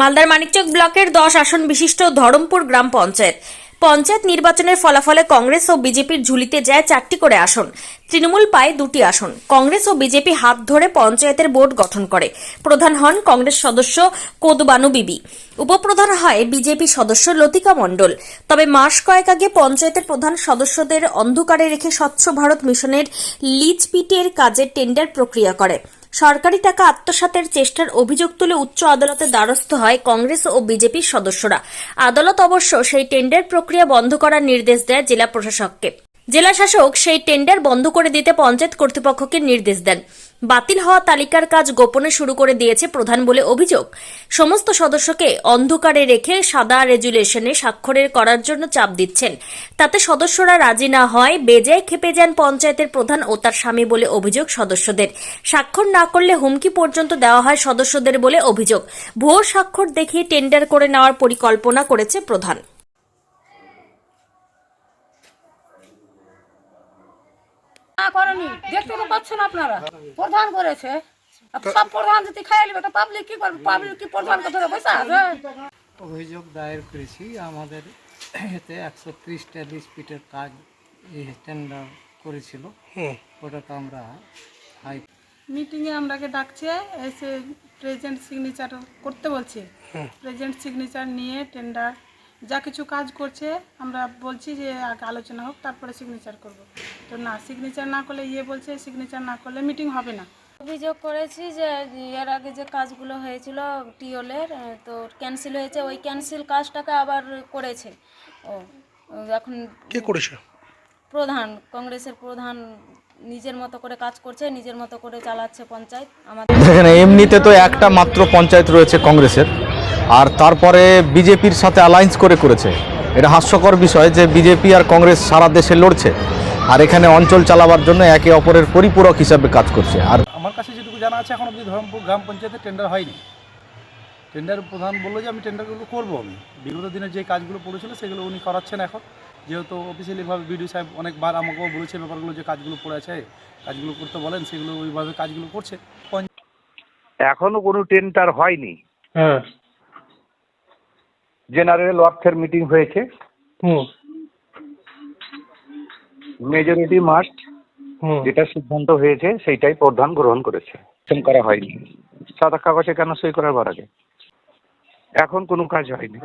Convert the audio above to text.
মালদার মানিকচক ব্লকের দশ আসন বিশিষ্ট ধরমপুর গ্রাম পঞ্চায়েত। পঞ্চায়েত নির্বাচনের ফলাফলে কংগ্রেস ও বিজেপির ঝুলিতে যায় চারটি করে আসন। তৃণমূল পায় দুটি আসন। কংগ্রেস ও বিজেপি হাত ধরে পঞ্চায়েতের বোর্ড গঠন করে। প্রধান হন কংগ্রেস সদস্য কোদবানু বিবি। উপপ্রধান হয় বিজেপি সদস্য লতিকা মণ্ডল। তবে মাস কয়েক আগে পঞ্চায়েতের প্রধান সদস্যদের অন্ধকারে রেখে স্বচ্ছ ভারত মিশনের লিজ পিটের কাজের টেন্ডার প্রক্রিয়া করে। সরকারি টাকা আত্মসাতের চেষ্টার অভিযোগ তুলে উচ্চ আদালতে দ্বারস্থ হয় কংগ্রেস ও বিজেপির সদস্যরা। আদালত অবশ্য সেই টেন্ডার প্রক্রিয়া বন্ধ করার নির্দেশ দেয় জেলা প্রশাসককে। জেলা শাসক সেই টেন্ডার বন্ধ করে দিতে পঞ্চায়েত কর্তৃপক্ষকে নির্দেশ দেন। বাতিল হওয়া তালিকার কাজ গোপনে শুরু করে দিয়েছে প্রধান বলে অভিযোগ। সমস্ত সদস্যকে অন্ধকারে রেখে সাদা রেজুলেশনে স্বাক্ষরের করার জন্য চাপ দিচ্ছেন। তাতে সদস্যরা রাজি না হয়, বেজায় খেপে যান পঞ্চায়েতের প্রধান ও তার স্বামী বলে অভিযোগ সদস্যদের। স্বাক্ষর না করলে হুমকি পর্যন্ত দেওয়া হয় সদস্যদের বলে অভিযোগ। ভুয়ো স্বাক্ষর দেখিয়ে টেন্ডার করে নেওয়ার পরিকল্পনা করেছে প্রধান। করেনি দেখতে তো পাচ্ছেন আপনারা। প্রধান করেছে। সব প্রধান যদি খাই নিবে তো পাবলিক কি করবে? পাবলিক কি প্রধান কথা বসে আছে। অভিযোগ দায়ের করেছি আমাদের এতে একশো ত্রিশটা ফিটের কাজ এই টেন্ডার করেছিল। ওটাকে আমরা হাই মিটিংয়ে আমরাকে ডাকছে এসে প্রেজেন্ট সিগনেচার করতে বলছে। প্রেজেন্ট সিগনেচার নিয়ে টেন্ডার যা কিছু কাজ করছে আমরা বলছি যে আগে আলোচনা হোক তারপরে সিগনেচার করব। তো না সিগনেচার না করলে ইয়ে বলছে সিগনেচার না করলে মিটিং হবে না। অভিযোগ করেছি যে এর আগে যে কাজগুলো হয়েছিল টিওলের তো ক্যান্সেল হয়েছে ওই ক্যান্সেল কাজটাকে আবার করেছে। ও এখন কে করেছে? প্রধান কংগ্রেসের প্রধান নিজের মতো করে কাজ করছে নিজের মতো করে চালাচ্ছে পঞ্চায়েত। আমাদের এমনিতে তো একটা মাত্র পঞ্চায়েত রয়েছে কংগ্রেসের। আর তারপরে বিজেপির সাথে অ্যালায়েন্স করে করেছে। এটা হাস্যকর বিষয় যে বিজেপি আর কংগ্রেস সারা দেশে লড়ছে। আর এখানে অঞ্চল চালাবার জন্য একে অপরের পরিপূরক হিসাবে কাজ করছে। আর আমার কাছে যেটুকু জানা আছে এখন অব্দি ধরমপুর গ্রাম পঞ্চায়েতে টেন্ডার হয়নি। টেন্ডার প্রধান বলল যে আমি টেন্ডারগুলো করব আমি। বিগত দিনে যে কাজগুলো পড়েছিল সেগুলো উনি করাচ্ছেন এখন। যেহেতু অফিসিয়ালিভাবে বিডিও সাহেব অনেকবার আমাকেও বলেছে ব্যাপারগুলো যে কাজগুলো পড়ে আছে কাজগুলো করতে বলেন সেগুলো ওইভাবে কাজগুলো করছে। এখনও কোনো টেন্ডার হয়নি। হ্যাঁ। জেনারেল অর্থের মিটিং হয়েছে। মেজরিটি মাস্ট যেটা সিদ্ধান্ত হয়েছে সেইটাই প্রধান গ্রহণ করেছে। করা হয়নি। সাদা কাগজে কেন সই করার আগে? এখন কোনো কাজ হয়নি।